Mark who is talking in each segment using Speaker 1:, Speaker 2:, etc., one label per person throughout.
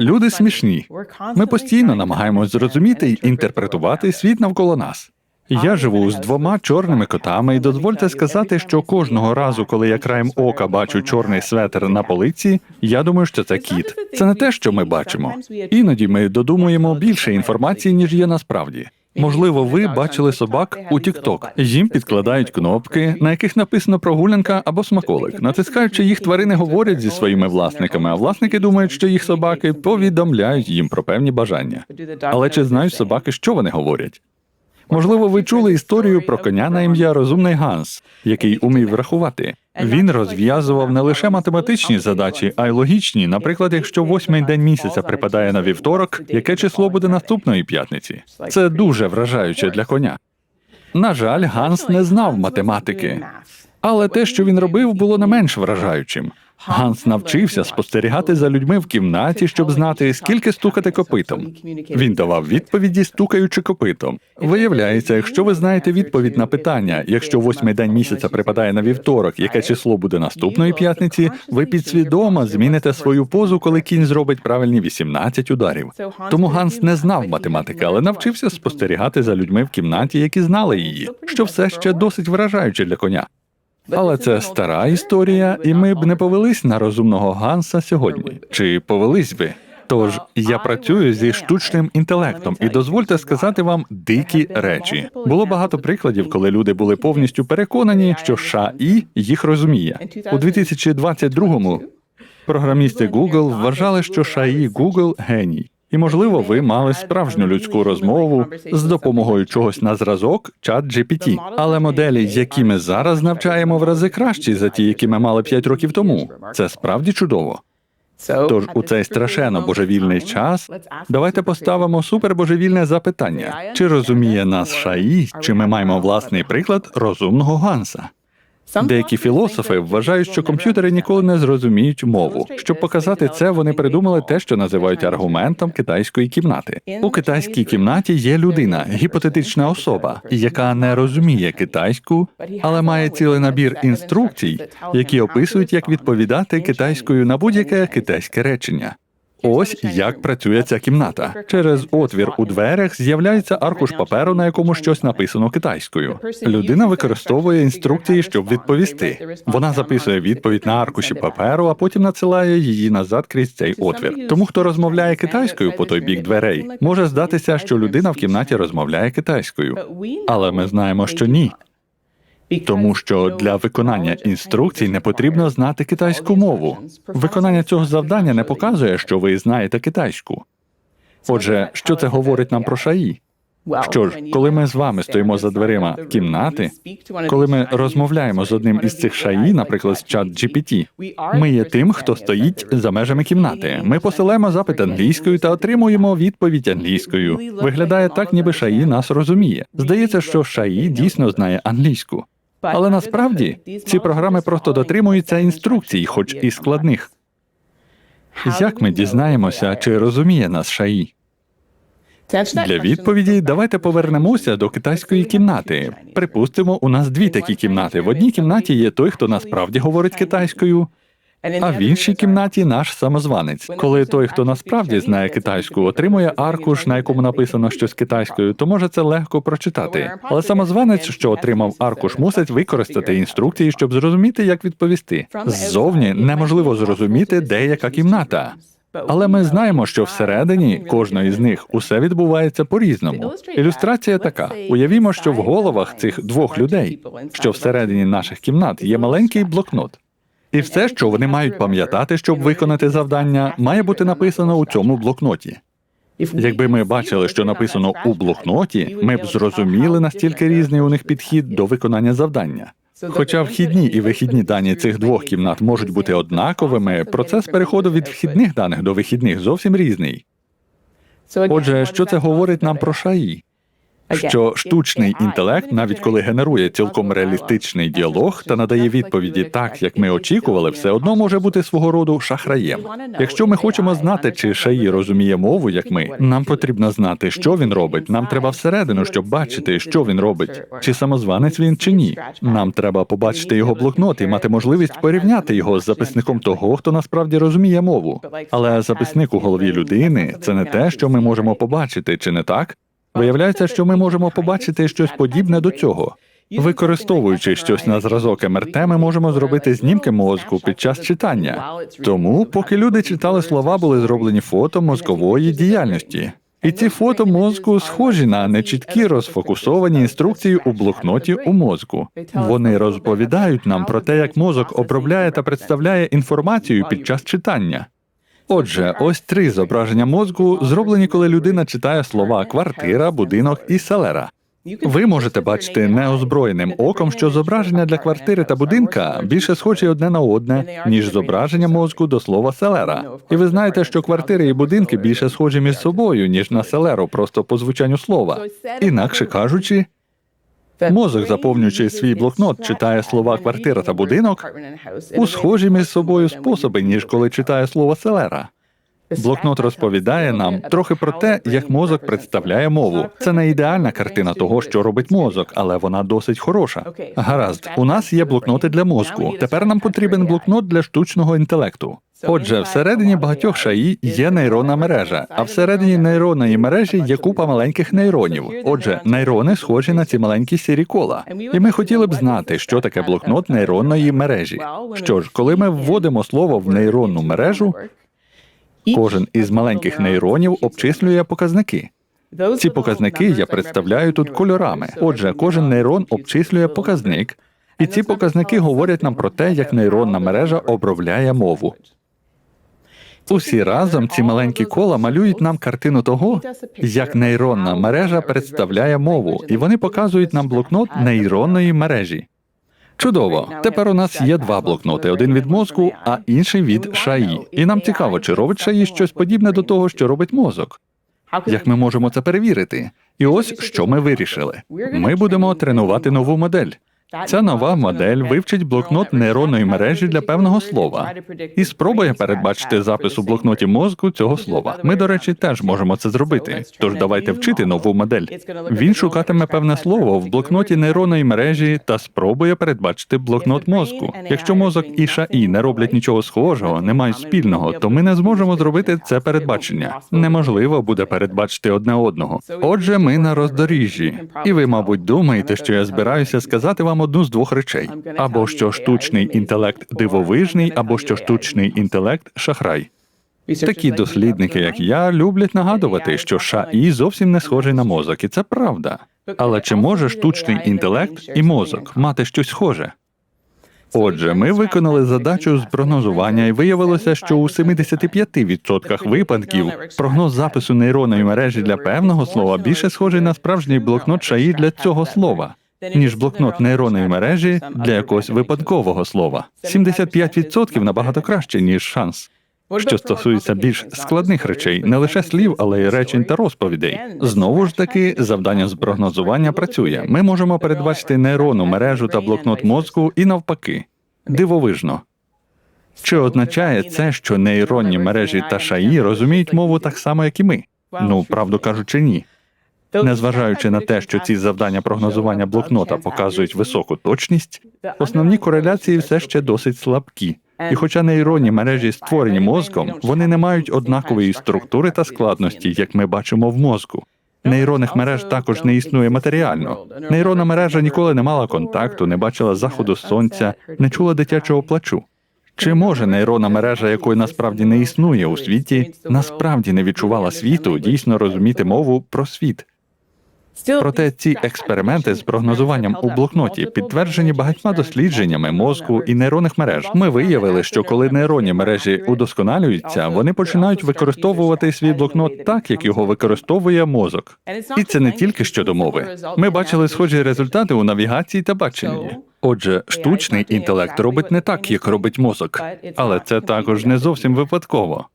Speaker 1: Люди смішні. Ми постійно намагаємось зрозуміти й інтерпретувати світ навколо нас. Я живу з двома чорними котами, і дозвольте сказати, що кожного разу, коли я краєм ока бачу чорний светр на полиці, я думаю, що це кіт. Це не те, що ми бачимо. Іноді ми додумуємо більше інформації, ніж є насправді. Можливо, ви бачили собак у TikTok. Їм підкладають кнопки, на яких написано прогулянка або смаколик. Натискаючи їх, тварини говорять зі своїми власниками, а власники думають, що їх собаки повідомляють їм про певні бажання. Але чи знають собаки, що вони говорять? Можливо, ви чули історію про коня на ім'я Розумний Ганс, який умів рахувати. Він розв'язував не лише математичні задачі, а й логічні. Наприклад, якщо восьмий день місяця припадає на вівторок, яке число буде наступної п'ятниці? Це дуже вражаюче для коня. На жаль, Ганс не знав математики, але те, що він робив, було не менш вражаючим. Ганс навчився спостерігати за людьми в кімнаті, щоб знати, скільки стукати копитом. Він давав відповіді, стукаючи копитом. Виявляється, якщо ви знаєте відповідь на питання, якщо восьмий день місяця припадає на вівторок, яке число буде наступної п'ятниці, ви підсвідомо зміните свою позу, коли кінь зробить правильні 18 ударів. Тому Ганс не знав математики, але навчився спостерігати за людьми в кімнаті, які знали її, що все ще досить вражаюче для коня. Але це стара історія, і ми б не повелись на розумного Ганса сьогодні. Чи повелись би? Тож я працюю зі штучним інтелектом, і дозвольте сказати вам дикі речі. Було багато прикладів, коли люди були повністю переконані, що ШАІ їх розуміє. У 2022-му програмісти Google вважали, що ШАІ Google геній. І, можливо, ви мали справжню людську розмову з допомогою чогось на зразок чат GPT. Але моделі, які ми зараз навчаємо в рази кращі за ті, які ми мали 5 років тому. Це справді чудово. Тож у цей страшенно божевільний час давайте поставимо супербожевільне запитання: чи розуміє нас ШАІ, чи ми маємо власний приклад розумного Ганса? Деякі філософи вважають, що комп'ютери ніколи не зрозуміють мову. Щоб показати це, вони придумали те, що називають аргументом китайської кімнати. У китайській кімнаті є людина, гіпотетична особа, яка не розуміє китайську, але має цілий набір інструкцій, які описують, як відповідати китайською на будь-яке китайське речення. Ось як працює ця кімната. Через отвір у дверях з'являється аркуш паперу, на якому щось написано китайською. Людина використовує інструкції, щоб відповісти. Вона записує відповідь на аркуші паперу, а потім надсилає її назад крізь цей отвір. Тому хто розмовляє китайською по той бік дверей, може здатися, що людина в кімнаті розмовляє китайською. Але ми знаємо, що ні. Тому що для виконання інструкцій не потрібно знати китайську мову. Виконання цього завдання не показує, що ви знаєте китайську. Отже, що це говорить нам про шаї? Що ж, коли ми з вами стоїмо за дверима кімнати, коли ми розмовляємо з одним із цих шаї, наприклад, з чат GPT, ми є тим, хто стоїть за межами кімнати. Ми посилаємо запит англійською та отримуємо відповідь англійською. Виглядає так, ніби шаї нас розуміє. Здається, що шаї дійсно знає англійську. Але насправді ці програми просто дотримуються інструкцій, хоч і складних. Як ми дізнаємося, чи розуміє нас шаї? Для відповіді давайте повернемося до китайської кімнати. Припустимо, у нас дві такі кімнати. В одній кімнаті є той, хто насправді говорить китайською, а в іншій кімнаті наш самозванець. Коли той, хто насправді знає китайську, отримує аркуш, на якому написано щось китайською, то може це легко прочитати. Але самозванець, що отримав аркуш, мусить використати інструкції, щоб зрозуміти, як відповісти. Ззовні неможливо зрозуміти, де яка кімната. Але ми знаємо, що всередині кожної з них усе відбувається по-різному. Ілюстрація така: уявімо, що в головах цих двох людей, що всередині наших кімнат, є маленький блокнот. І все, що вони мають пам'ятати, щоб виконати завдання, має бути написано у цьому блокноті. Якби ми бачили, що написано у блокноті, ми б зрозуміли настільки різний у них підхід до виконання завдання. Хоча вхідні і вихідні дані цих двох кімнат можуть бути однаковими, процес переходу від вхідних даних до вихідних зовсім різний. Отже, що це говорить нам про шаї? Що штучний інтелект, навіть коли генерує цілком реалістичний діалог та надає відповіді так, як ми очікували, все одно може бути свого роду шахраєм. Якщо ми хочемо знати, чи шаї розуміє мову, як ми, нам потрібно знати, що він робить. Нам треба всередину, щоб бачити, що він робить, чи самозванець він, чи ні. Нам треба побачити його блокнот і мати можливість порівняти його з записником того, хто насправді розуміє мову. Але записник у голові людини це не те, що ми можемо побачити, чи не так? Виявляється, що ми можемо побачити щось подібне до цього. Використовуючи щось на зразок МРТ, ми можемо зробити знімки мозку під час читання. Тому, поки люди читали слова, були зроблені фото мозкової діяльності. І ці фото мозку схожі на нечіткі розфокусовані інструкції у блокноті у мозку. Вони розповідають нам про те, як мозок обробляє та представляє інформацію під час читання. Отже, ось три зображення мозку зроблені, коли людина читає слова квартира, будинок і селера. Ви можете бачити неозброєним оком, що зображення для квартири та будинка більше схожі одне на одне, ніж зображення мозку до слова селера. І ви знаєте, що квартири і будинки більше схожі між собою, ніж на селеру, просто по звучанню слова. Інакше кажучи, мозок, заповнюючи свій блокнот, читає слова квартира та будинок у схожі між собою способи, ніж коли читає слово селера. Блокнот розповідає нам трохи про те, як мозок представляє мову. Це не ідеальна картина того, що робить мозок, але вона досить хороша. Гаразд, у нас є блокноти для мозку. Тепер нам потрібен блокнот для штучного інтелекту. Отже, всередині багатьох шаї є нейронна мережа, а всередині нейронної мережі є купа маленьких нейронів. Отже, нейрони схожі на ці маленькі сірі кола. І ми хотіли б знати, що таке блокнот нейронної мережі. Що ж, коли ми вводимо слово в нейронну мережу, Кожен із маленьких нейронів обчислює показники. Ці показники я представляю тут кольорами. Отже, кожен нейрон обчислює показник, і ці показники говорять нам про те, як нейронна мережа обробляє мову. Усі разом ці маленькі кола малюють нам картину того, як нейронна мережа представляє мову, і вони показують нам блокнот нейронної мережі. Чудово. Тепер у нас є два блокноти: один від мозку, а інший від шаї. І нам цікаво, чи робить шаї щось подібне до того, що робить мозок. Як ми можемо це перевірити? І ось що ми вирішили: ми будемо тренувати нову модель. Ця нова модель вивчить блокнот нейронної мережі для певного слова і спробує передбачити запис у блокноті мозку цього слова. Ми, до речі, теж можемо це зробити. Тож давайте вчити нову модель. Він шукатиме певне слово в блокноті нейронної мережі та спробує передбачити блокнот мозку. Якщо мозок і ШАІ не роблять нічого схожого, не мають спільного, то ми не зможемо зробити це передбачення. Неможливо буде передбачити одне одного. Отже, ми на роздоріжжі, і ви, мабуть, думаєте, що я збираюся сказати вам одну з двох речей: або що штучний інтелект дивовижний, або що штучний інтелект шахрай. Такі дослідники, як я, люблять нагадувати, що ШАІ зовсім не схожий на мозок, і це правда. Але чи може штучний інтелект і мозок мати щось схоже? Отже, ми виконали задачу з прогнозування, і виявилося, що у 75% випадків прогноз запису нейронної мережі для певного слова більше схожий на справжній блокнот ШАІ для цього слова. Ніж блокнот нейронної мережі для якогось випадкового слова. 75% набагато краще, ніж шанс. Що стосується більш складних речей, не лише слів, але й речень та розповідей. Знову ж таки, завдання з прогнозування працює. Ми можемо передбачити нейронну мережу та блокнот мозку і навпаки. Дивовижно. Чи означає це, що нейронні мережі та шаї розуміють мову так само, як і ми? Ну, правду кажучи, ні. Незважаючи на те, що ці завдання прогнозування блокнота показують високу точність, основні кореляції все ще досить слабкі. І хоча нейронні мережі створені мозком, вони не мають однакової структури та складності, як ми бачимо в мозку. Нейронних мереж також не існує матеріально. Нейронна мережа ніколи не мала контакту, не бачила заходу сонця, не чула дитячого плачу. Чи може нейронна мережа, якої насправді не існує у світі, насправді не відчувала світу, дійсно розуміти мову про світ? Проте ці експерименти з прогнозуванням у блокноті підтверджені багатьма дослідженнями мозку і нейронних мереж. Ми виявили, що коли нейронні мережі удосконалюються, вони починають використовувати свій блокнот так, як його використовує мозок. І це не тільки щодо мови. Ми бачили схожі результати у навігації та баченні. Отже, штучний інтелект робить не так, як робить мозок, але це також не зовсім випадково.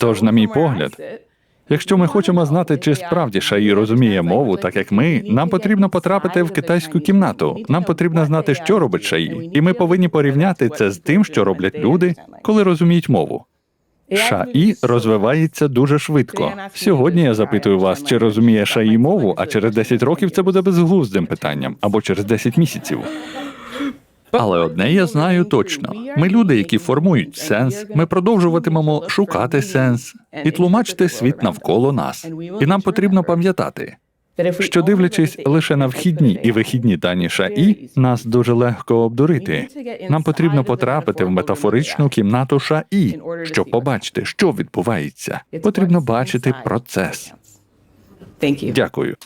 Speaker 1: Тож, на мій погляд, Якщо ми хочемо знати, чи справді Шаї розуміє мову, так як ми, нам потрібно потрапити в китайську кімнату. Нам потрібно знати, що робить Шаї, і ми повинні порівняти це з тим, що роблять люди, коли розуміють мову. Шаї розвивається дуже швидко. Сьогодні я запитую вас, чи розуміє Шаї мову, а через 10 років це буде безглуздим питанням або через 10 місяців. Але одне я знаю точно: ми люди, які формують сенс, ми продовжуватимемо шукати сенс і тлумачити світ навколо нас. І нам потрібно пам'ятати, що дивлячись лише на вхідні і вихідні дані ШАІ, нас дуже легко обдурити. Нам потрібно потрапити в метафоричну кімнату ШАІ, щоб побачити, що відбувається. Потрібно бачити процес. Дякую.